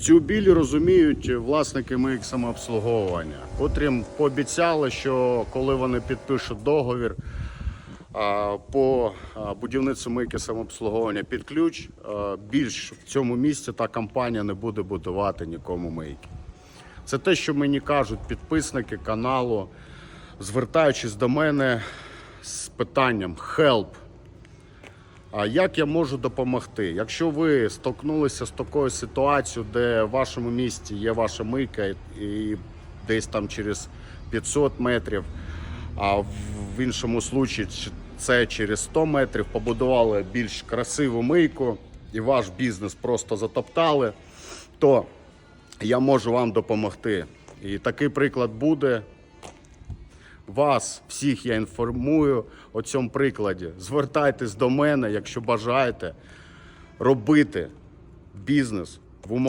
Цю біль розуміють власники моїх самообслуговування, котрим пообіцяли, що коли вони підпишуть договір по будівництву мийки самообслуговування під ключ, більш в цьому місці та компанія не буде будувати нікому мийки. Це те, що мені кажуть підписники каналу, звертаючись до мене з питанням help. А як я можу допомогти? Якщо ви столкнулися з такою ситуацією, де в вашому місті є ваша мийка і десь там через 500 метрів, а в іншому случаї це через 100 метрів побудували більш красиву мийку і ваш бізнес просто затоптали, то я можу вам допомогти. І такий приклад буде. Вас всіх я інформую о цьому прикладі. Звертайтесь до мене, якщо бажаєте робити бізнес в умовах.